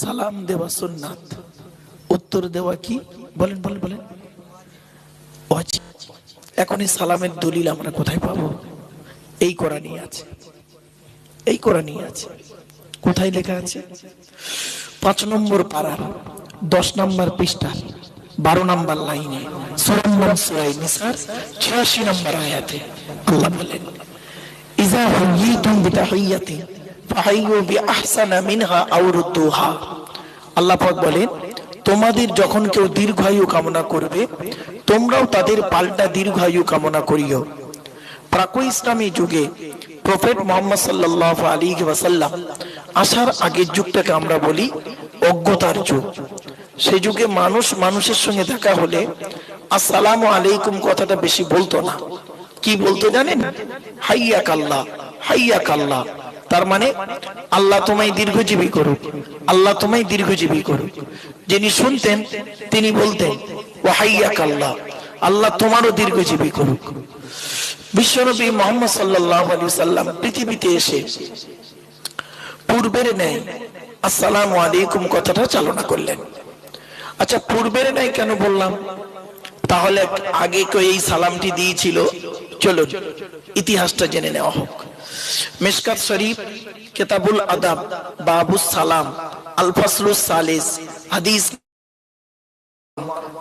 সালাম দেওয়া সুন্নাত। উত্তর দেওয়া কি? বলেন বলেন বলেন। ওয়াজিব। এখন এই সালামের দলিল আমরা কোথায় পাবো? এই কোরআনই আছে। এই কোরআনই আছে। কোথায় লেখা আছে? পাঁচ নম্বর পাড়ার, দশ নম্বর পৃষ্ঠা বারো নম্বর লাইনে সুরাই নিসার, ছিয়াশি নম্বর আয়াতে আল্লাহ বলেন ইজা তোমাদের যখন কেউ দীর্ঘায়ু কামনা করবে, তোমরাও তাদের পাল্টা দীর্ঘায়ু কামনা করিও। প্রাক ইসলামী যুগে প্রফেট মোহাম্মদ সাল্লাহ আলী ওয়াসাল্লাম আসার আগের যুগটাকে আমরা বলি অজ্ঞতার যুগ। সে যুগে মানুষ মানুষের সঙ্গে দেখা হলে আসসালামু আলাইকুম কথাটা বেশি বলতো না। কি বলতো জানেন? হাইয়া কাল্লা হাইয়া কাল্লা তার মানে আল্লাহ তোমায় দীর্ঘজীবী করুক। আল্লাহ তোমায় দীর্ঘজীবী করুক। যিনি শুনতেন, তিনি বলতেন ও হাইয়া কাল্লা আল্লাহ তোমারও দীর্ঘজীবী করুক। বিশ্বনবী মোহাম্মদ সাল্লাহ আলী সাল্লাম পৃথিবীতে এসে পূর্বের ন্যায় আসসালামু আলাইকুম কথাটা চালনা করলেন। আচ্ছা পূর্বের ন্যায় কেন বললাম? তাহলে আগে কেউ এই সালামটি দিয়েছিল? চলো ইতিহাসটা জেনে নেওয়া হোক। মেশকাত শরীফ, কেতাবুল আদাব, বাবুস সালাম, আলফাসলুস সালিস, হাদিস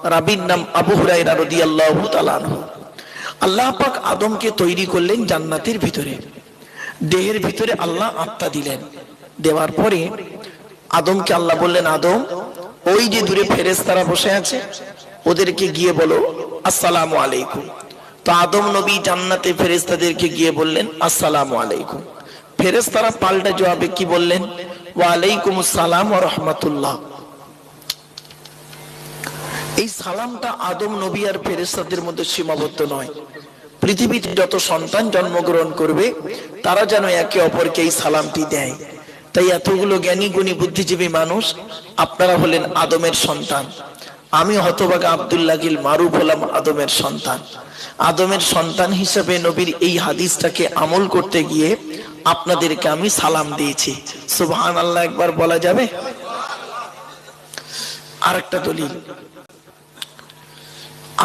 রাবির নাম আবু হুরাইরা রাদিয়াল্লাহু তাআলা আল্লাহ পাক আদমকে তৈরি করলেন জান্নাতের ভিতরে। দেহের ভিতরে আল্লাহ আত্মা দিলেন। দেওয়ার পরে আদমকে আল্লাহ বললেন, আদম, ওই যে দূরে ফেরেশতারা বসে আছে, ওদেরকে গিয়ে বলো, আসসালামু আলাইকুম। তো আদম নবী জান্নাতে ফেরেশতাদেরকে গিয়ে বললেন, আসসালামু আলাইকুম। ফেরেশতারা পাল্টা জবাবে কি বললেন ওয়া আলাইকুম আসসালাম ওয়া রাহমাতুল্লাহ এই সালামটা আদম নবী আর ফেরেস্তাদের মধ্যে সীমাবদ্ধ নয়। পৃথিবীতে যত সন্তান জন্মগ্রহণ করবে, তারা যেন একে অপরকে এই সালামটি দেয়। তাই এতগুলো জ্ঞানী, গুণী, বুদ্ধিজীবী মানুষ, আপনারা হলেন আদমের সন্তান। আমি হতভাগা আব্দুল্লাহ গিল মারুফ হলাম আদমের সন্তান। আদমের সন্তান হিসেবে নবীর এই হাদিসটাকে আমল করতে গিয়ে আপনাদেরকে আমি সালাম দিয়েছি। সুবহান আল্লাহ একবার বলা যাবে? আরেকটা দলিল।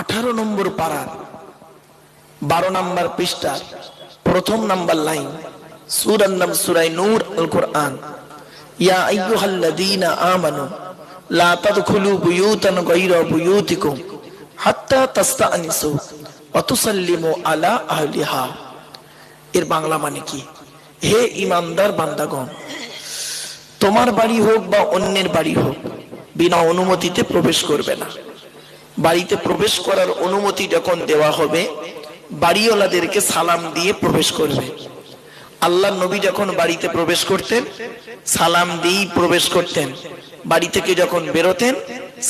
আঠারো নম্বর পাড়ার বারো নম্বর পৃষ্ঠা, প্রথম নাম্বার লাইন, সুরার নাম সুরাই নূর আল কোরআন ইয়া আইয়ুহাল্লাযীনা আমানু লা তাদখুলু বুয়ুতান গায়রা বুয়ুতিকুম হাত্তা তাস্তানিসু ওয়া তুসাল্লিমু আলা আহলিহা। এর বাংলা মানে কি? হে ইমানদার বান্দাগণ, তোমার বাড়ি হোক বা অন্যের বাড়ি হোক, বিনা অনুমতিতে প্রবেশ করবে না। বাড়িতে প্রবেশ করার অনুমতি যখন দেওয়া হবে, বাড়িওয়ালাদেরকে সালাম দিয়ে প্রবেশ করবে। আল্লাহ নবী যখন বাড়িতে প্রবেশ করতেন, সালাম দিয়েই প্রবেশ করতেন। বাড়ি থেকে যখন বেরোতেন,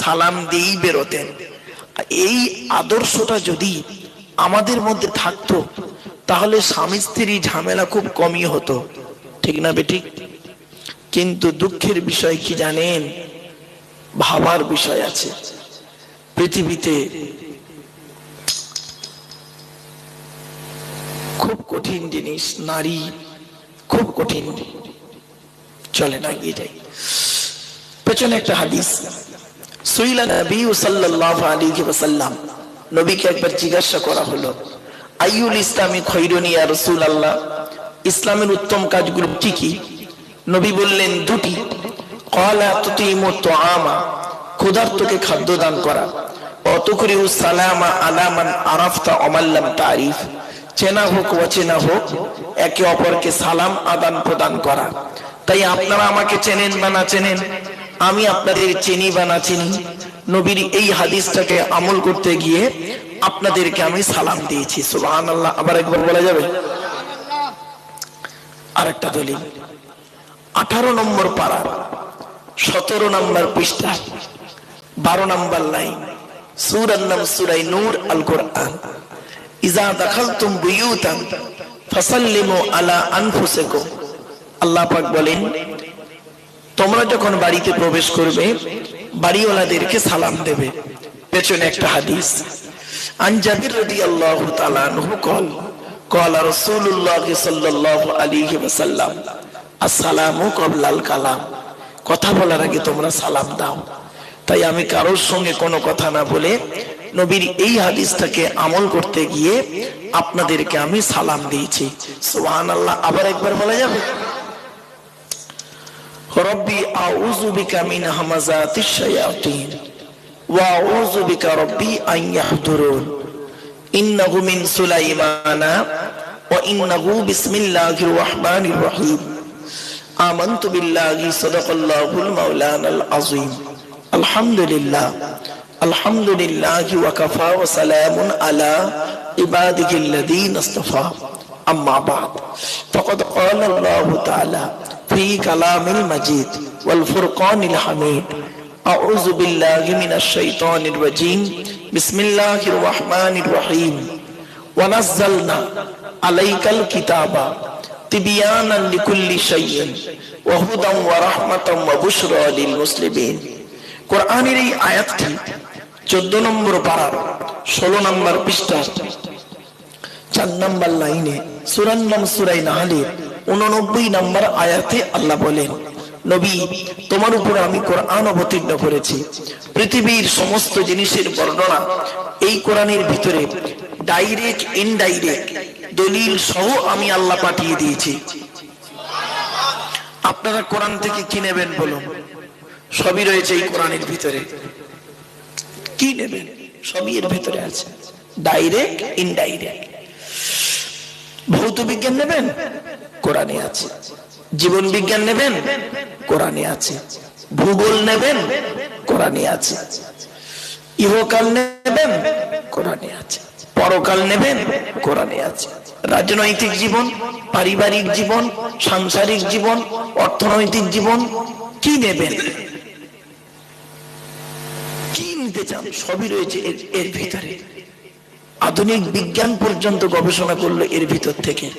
সালাম দিয়েই বেরোতেন। এই আদর্শটা যদি আমাদের মধ্যে থাকতো, তাহলে স্বামী স্ত্রী ঝামেলা খুব কমই হতো। ঠিক না বেঠিক কিন্তু দুঃখের বিষয় কি জানেন? ভাবার বিষয় আছে। পৃথিবীতে খুব কঠিন জিনিস, নারী খুব কঠিন। চলে না গিয়ে যাই। পেছনে একটা হাদিস। সুইলা নবী সাল্লাল্লাহু আলাইহি ওয়াসাল্লাম নবীকে একবার জিজ্ঞাসা করা হলো আইউল ইয়া রাসূলুল্লাহ? ইসলামের উত্তম কাজগুলো কি কি? নবী বললেন, দুটি। ক্বালা তুতিমু তুআমা, ক্ষুধার্তকে খাদ্য দান করা। অতকরিউ সালামা আলামান আরাফতা অমাল্লাম তারিফ চেনা হোক, অচেনা হোক, একে অপরকে সালাম আদান প্রদান করা। তাই আপনারা আমাকে চেনেন বা না চেনেন, আমি আপনাদের চিনি বা না চিনি, নবীর এই হাদিসটাকে আমল করতে গিয়ে আপনাদেরকে আমি সালাম দিয়েছি। সুবহান আল্লাহ আবার একবার বলা যাবে? আরেকটা দলিল। আঠারো নম্বর পাড়া, সতেরো নম্বর পৃষ্ঠা, বারো নম্বর লাইন সুরার নাম সুরাই নূর আল কোরআন ইজা দাখালতুম বুয়ুতান ফাসাল্লিমু আলা আনফুসিকুম আল্লাহ পাক বলেন তোমরা যখন বাড়িতে প্রবেশ করবে বাড়িওয়ালাদেরকে সালাম দেবে পেছনে একটা হাদিস আন জাবির রাদিয়াল্লাহু তাআলা আনহু কল قال رسول الله صلى الله عليه وسلم السلام قبل الكلام কথা বলার আগে তোমরা সালাম দাও তাই আমি কারোর সঙ্গে কোনো কথা না বলে নবীর এই হাদিসটাকে আমল করতে গিয়ে আপনাদেরকে আমি সালাম দিয়েছি। সোহান আল্লাহ আবার একবার বলা যাবে? রব্বি, আউযু বিকা মিন হামাযাতিশ শায়াতিন, ওয়া আউযু বিকা রব্বি আন ইয়াহদুরুন। ইন্নাহু মিন সুলাইমানা, ওয়া ইন্নাহু বিসমিল্লাহির রাহমানির রাহিম। আমানতু বিল্লাহি, সাদাকাল্লাহুল আযীম। আলহামদুলিল্লাহ। الحمد لله وكفى وسلام على عباده الذين اصطفى أما بعد فقد قال الله تعالى في كلام المجيد والفرقان الحميد أعوذ بالله من الشيطان الرجيم بسم الله الرحمن الرحيم ونزلنا عليك الكتاب تبيانا لكل شيء وهدى ورحمة وبشرى للمسلمين কোরআনের এই আয়াতটি চোদ্দ নম্বর পাড়ার, ষোলো নম্বর পৃষ্ঠা চার নম্বর লাইনে সুরান্নাম সুরাই নাহালির উননব্বই নম্বর আয়াতে আল্লাহ বলেন, নবী, তোমার উপর আমি কোরআন অবতীর্ণ করেছি। পৃথিবীর সমস্ত জিনিসের বর্ণনা এই কোরআনের ভিতরে ডাইরেক্ট ইনডাইরেক্ট দলিল সহ আমি আল্লাহ পাঠিয়ে দিয়েছি। আপনারা কোরআন থেকে কি নেবেন বলুন? সবই রয়েছে এই কোরআনের ভিতরে। কি নেবেন? সবই এর ভিতরে আছে। ডাইরেক্ট ইনডাইরেক্ট ভৌত বিজ্ঞান নেবেন? কোরআনে আছে। জীবন বিজ্ঞান নেবেন? কোরআনে আছে। ভূগোল নেবেন? কোরআনে আছে। ইহকাল নেবেন? কোরআনে আছে। পরকাল নেবেন? কোরআনে আছে। রাজনৈতিক জীবন, পারিবারিক জীবন, সাংসারিক জীবন, অর্থনৈতিক জীবন, কি নেবেন? কি চান, সবই রয়েছে এর ভিতরে। আধুনিক বিজ্ঞান পর্যন্ত গবেষণা করল এর ভিতর থেকে।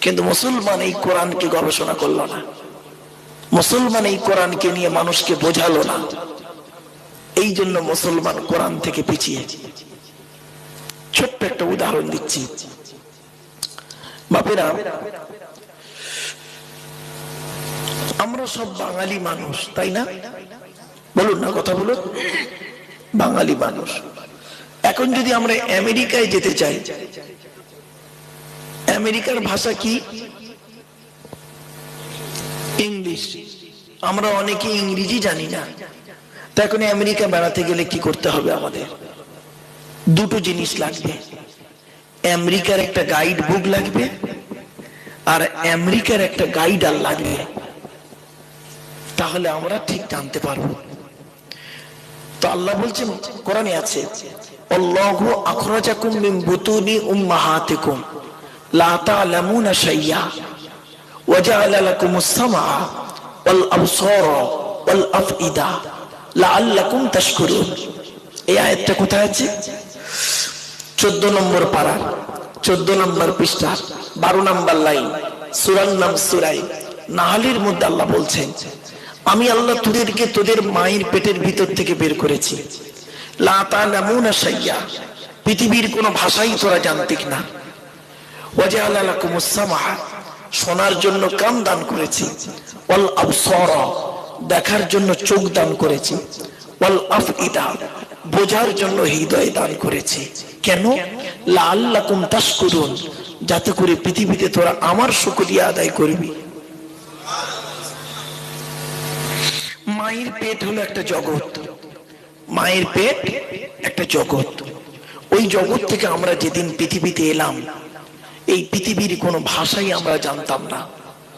কিন্তু মুসলমান এই কোরআনকে গবেষণা করল না। মুসলমান এই কোরআনকে নিয়ে মানুষকে বোঝালো না। এই জন্য মুসলমান কোরআন থেকে পিছিয়ে। ছোট্ট একটা উদাহরণ দিচ্ছি। বাপেরা, আমরা সব বাঙালি মানুষ, তাই না? বলুন না কথা বলুন। বাঙালি মানুষ। এখন যদি আমরা আমেরিকায় যেতে চাই, আমেরিকার ভাষা কি? ইংলিশ। আমরা অনেকে ইংরেজি জানি না। তা এখন আমেরিকা বেড়াতে গেলে কি করতে হবে আমাদের? দুটো জিনিস লাগবে। আমেরিকার একটা গাইড বুক লাগবে আর আমেরিকার একটা গাইডার লাগবে। তাহলে আমরা ঠিক জানতে পারব। তো আল্লাহ বলছেন, কোরআনে আছে, আল্লাহু আখরাজাকুম মিন বুতুনি উম্মাহাতিকুম, লা তা'লামুনা শাইয়্যা ওয়া জা'আলা লাকুমুস সামআ ওয়াল আবসারা ওয়াল আফইদা, লাআল্লাকুম তাশকুরুন। এই আয়াতটা কোথায় আছে? চোদ্দ নম্বর পারা চোদ্দ নম্বর পৃষ্ঠা, বারো নম্বর লাইন সুরান নাম সুরাই নাহালির মধ্যে আল্লাহ বলছেন আমি আল্লাহ তোদেরকে তোদের মায়ের পেটের ভিতর থেকে বের করেছি। লা তা'লামুনা শাইয়্যা পৃথিবীর কোনো ভাষাই তোরা জানতিক না। শোনার জন্য কান দান করেছি। দেখার জন্য চোখ দান করেছি। ওয়াল আফইদা। বোঝার জন্য হৃদয় দান করেছি। কেন? লাআল্লাকুম তাশকুরুন। যাতে করে পৃথিবীতে তোরা আমার শুকরিয়া আদায় করবি। মায়ের পেট হলো একটা জগৎ। মায়ের পেট একটা জগৎ। ওই জগৎ থেকে আমরা যেদিন পৃথিবীতে এলাম, এই পৃথিবীর কোনো ভাষাই আমরা জানতাম না।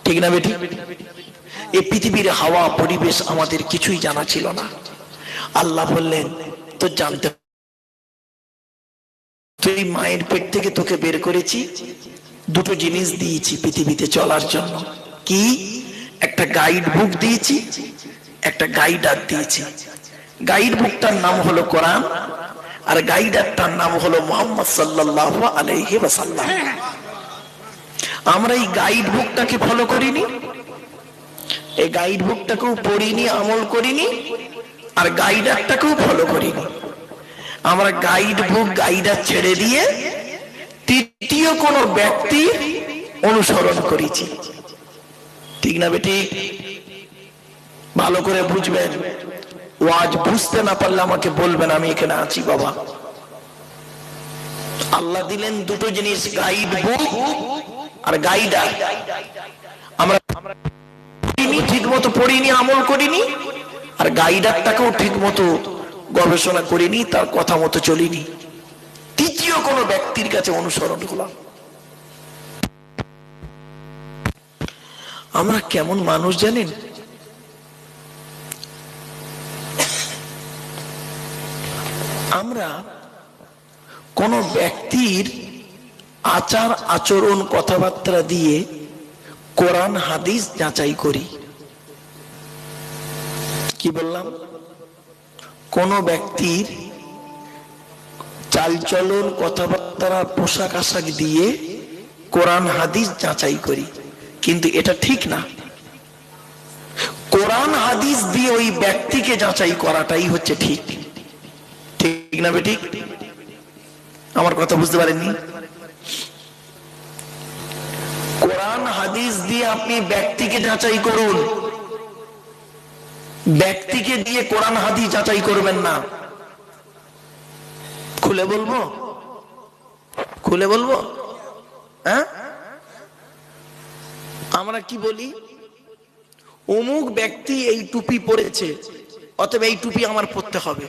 ঠিক না বেটি? এই পৃথিবীর হাওয়া, পরিবেশ আমাদের কিছুই জানা ছিল না। আল্লাহ বললেন তো জানতে তুই মায়ের পেট থেকে তোকে বের করেছি, দুটো জিনিস দিয়েছি পৃথিবীতে চলার জন্য। কি? একটা গাইড বুক দিয়েছি একটা গাইডার দিয়েছি। গাইড বুকটার নাম হলো কোরআন, আর গাইডারটার নাম হলো মোহাম্মদ সাল্লাল্লাহু আলাইহি ওয়াসাল্লাম। আমরা এই গাইড বুকটাকে ফলো করিনি, এই গাইড বুকটাকেও পড়িনি, আমল করিনি, আর গাইডারটাকেও ফলো করিনি। আমরা গাইড বুক, গাইডার ছেড়ে দিয়ে তৃতীয় কোন ব্যক্তি অনুসরণ করেছি। ঠিক না বেটি? ভালো করে বুঝবেন। ওয়াজ বুঝতে না পারলে আমাকে বলবেন, আমি এখানে আছি বাবা। আল্লাহ দিলেন দুটো জিনিস, গাইড বুক আর গাইডার আমরা ঠিক মতো পড়িনি, আমল করিনি, আর গাইডারটাকেও ঠিক মতো গবেষণা করিনি, তার কথা মতো চলিনি। তৃতীয় কোনো ব্যক্তির কাছে অনুসরণ করলাম। আমরা কেমন মানুষ জানেন? আমরা কোন ব্যক্তির আচার আচরণ কথাবার্তা দিয়ে কোরআন, হাদিস যাচাই করি। কি বললাম? কোন ব্যক্তির চালচলন কথাবার্তা পোশাক আশাক দিয়ে কোরআন, হাদিস যাচাই করি। কিন্তু এটা ঠিক না। কোরআন, হাদিস দিয়ে ওই ব্যক্তিকে যাচাই করাটাই হচ্ছে ঠিক। ঠিক না বেঠিক? আমার কথা বুঝতে পারেননি? কোরআন, হাদিস দিয়ে আপনি ব্যক্তিকে যাচাই করুন। ব্যক্তিকে দিয়ে কোরআন, হাদিস যাচাই করবেন না। খুলে বলব? খুলে বলব? হ্যাঁ? আমরা কি বলি? অমুক ব্যক্তি এই টুপি পরেছে, অতএব এই টুপি আমার পরতে হবে।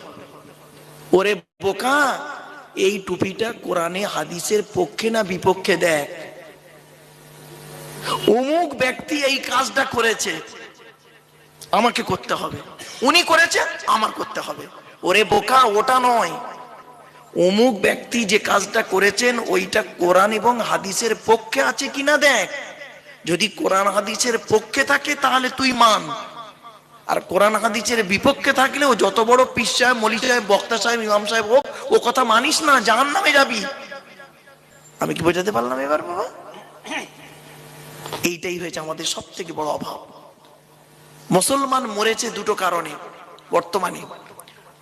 ওরে বোকা, এই টুপিটা কোরআনে হাদিসের পক্ষে না বিপক্ষে দেখ। অমুক ব্যক্তি এই কাজটা করেছে, আমাকে করতে হবে। উনি করেছে, আমার করতে হবে। ওরে বোকা, ওটা নয়। অমুক ব্যক্তি যে কাজটা করেছেন, ওইটা কোরআন এবং হাদিসের পক্ষে আছে কিনা দেখ। যদি কোরআন হাদিসের পক্ষে থাকে, তাহলে তুই মান। আর কোরআন হাদিসের বিপক্ষে থাকলেও যত বড় পিস সাহেব, মলি সাহেব, বক্তা সাহেব, ইমাম সাহেব হোক, ও কথা মানিস না জাহান নামে যাবি। আমি কি বোঝাতে পারলাম এবার, বাবা? এইটাই হয়েছে আমাদের সব থেকে বড় অভাব। মুসলমান মরেছে দুটো কারণে, বর্তমানে।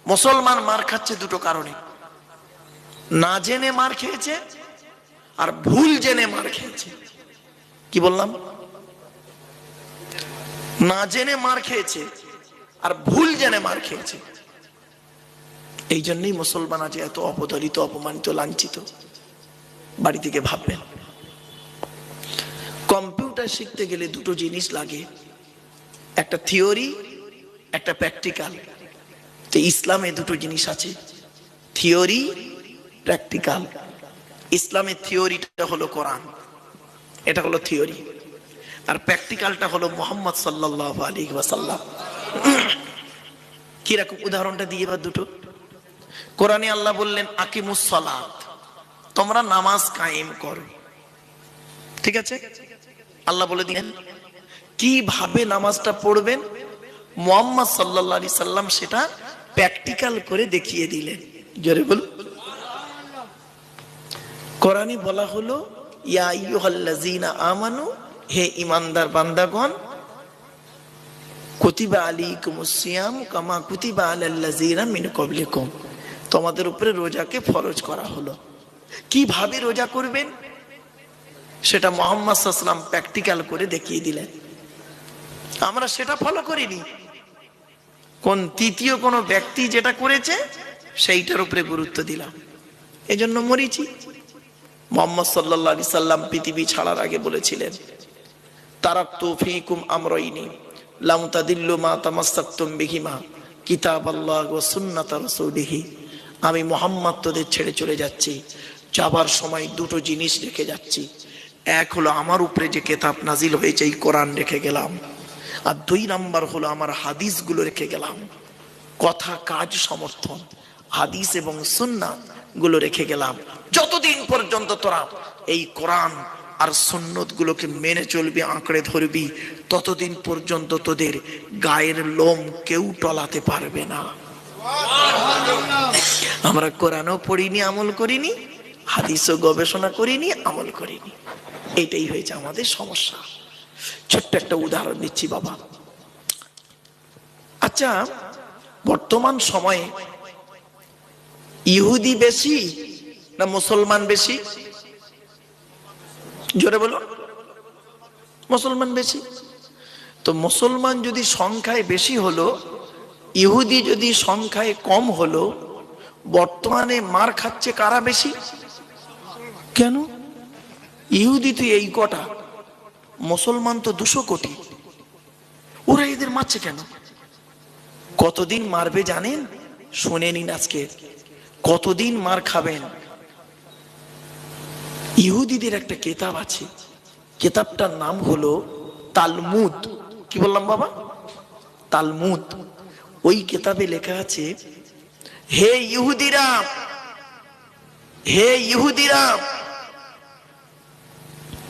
মুসলমান মার খাচ্ছে দুটো কারণে। না জেনে মার খেয়েছে, আর ভুল জেনে মার খেয়েছে। কি বললাম? না জেনে মার খেয়েছে, আর ভুল জেনে মার খেয়েছে। এই জন্যই মুসলমান আজ এত অপদলিত, অপমানিত, লাঞ্ছিত। বাড়ি থেকে ভাববেন, কম্পিউটার শিখতে গেলে দুটো জিনিস লাগে। একটা থিওরি, একটা প্র্যাকটিক্যাল। তো ইসলামে দুটো জিনিস আছে, থিওরি, প্র্যাকটিক্যাল। ইসলামের থিওরিটা হলো কোরআন। এটা হলো থিওরি। আর প্র্যাকটিক্যালটা হলো মোহাম্মদ সাল্লাহ আলী ওয়াসাল্লাম। কীরকম উদাহরণটা দিয়ে এবার দুটো? কোরআনে আল্লাহ বললেন আকিমুসলাত তোমরা নামাজ কায়েম করো। ঠিক আছে? আল্লাহ বলে দিলেন, কীভাবে নামাজটা পড়বেন? মোহাম্মদ সাল্লাহ আলি সাল্লাম সেটা প্র্যাকটিক্যাল করে দেখিয়ে দিলেন। জোরে বল কোরআনে বলা হলো, ইয়া আইয়ুহাল্লাযীনা আমানু হে ইমানদার বান্দাগণ, কুতিবা আলাইকুমুস সিয়াম কামা কুতিবা আলাল্লাযীনা মিন ক্বাবলিকুম। তোমাদের উপরে রোজাকে ফরজ করা হলো। কীভাবে রোজা করবেন? সেটা মোহাম্মদ সাল্লাম প্র্যাকটিক্যাল করে দেখিয়ে দিলেন। আমরা সেটা ফলো করিনি। কোন তৃতীয় কোন ব্যক্তি যেটা করেছে, সেইটার উপরে গুরুত্ব দিলাম। এজন্য মরিছি মোহাম্মদ সাল্লাহ সাল্লাম পৃথিবী ছাড়ার আগে বলেছিলেন তাদিল্লু মা কিতাব আল্লাহ ও আমি মোহাম্মদ তোদের ছেড়ে চলে যাচ্ছি। যাবার সময় দুটো জিনিস রেখে যাচ্ছি। এক হলো আমার উপরে যে কেতাব নাজিল হয়েছে, এই কোরআন রেখে গেলাম। আর দুই নাম্বার হলো আমার হাদিসগুলো রেখে গেলাম। কথা, কাজ, সমর্থন, হাদিস এবং সুন্নাতগুলো রেখে গেলাম। যতদিন পর্যন্ত তোরা এই কোরআন আর সুন্নত গুলোকে মেনে চলবি, আঁকড়ে ধরবি, ততদিন পর্যন্ত তোদের গায়ের লোম কেউ টলাতে পারবে না। আমরা কোরআনও পড়িনি, আমল করিনি, হাদিসও গবেষণা করিনি, আমল করিনি। এটাই হয়েছে আমাদের সমস্যা। ছোট্ট একটা উদাহরণ দিচ্ছি বাবা। আচ্ছা বর্তমান সময়ে ইহুদি বেশি না মুসলমান বেশি? জোরে বলো মুসলমান বেশি? তো মুসলমান যদি সংখ্যায় বেশি হলো, ইহুদি যদি সংখ্যায় কম হলো, বর্তমানে মার খাচ্ছে কারা বেশি? কেন? ইহুদি তো এই কটা, মুসলমান তো দুশো কোটি। ওরা এদের মারছে কেন? কতদিন মারবে জানেন? শুনে নিন আজকে। কতদিন মার খাবেন? ইহুদিদের একটা কেতাব আছে। কেতাবটার নাম হলো তালমুদ। কি বললাম বাবা? তালমুদ। ওই কেতাবে লেখা আছে, হে ইহুদিরা হে ইহুদিরা,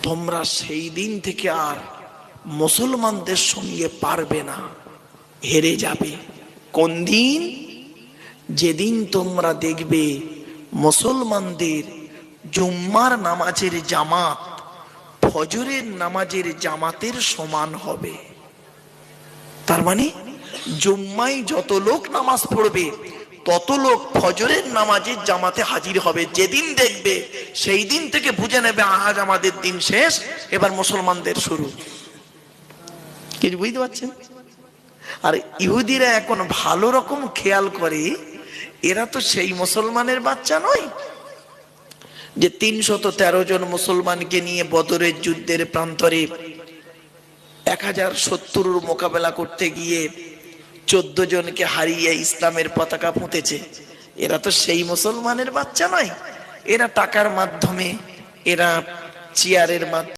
তোমরা সেই দিন থেকে আর মুসলমানদের সঙ্গে পারবে না, হেরে যাবে। কোন দিন? যেদিন তোমরা দেখবে মুসলমানদের জুম্মার নামাজের জামাত, ফজরের নামাজের জামাতের সমান হবে। তার মানে জুম্মায় যত লোক নামাজ পড়বে, তত লোক ফজরের নামাজের জামাতে হাজির হবে। যেদিন দেখবে, সেই দিন থেকে বুঝে নেবে, আজ আমাদের দিন শেষ, এবার মুসলমানদের শুরু। কিছু বুঝতে পারছেন? আর ইহুদিরা এখন ভালো রকম খেয়াল করে, এরা তো সেই মুসলমানের বাচ্চা নয়। যে তিনশত তেরো জন মুসলমানকে নিয়ে বদরের যুদ্ধের প্রান্তরে এক হাজার সত্তর মোকাবেলা করতে গিয়ে চোদ্দ জনকে হারিয়ে ইসলামের পতাকা পুঁতেছে এরা তো সেই মুসলমানের বাচ্চা নয়। এরা টাকার মাধ্যমে, এরা চেয়ারের মাধ্যমে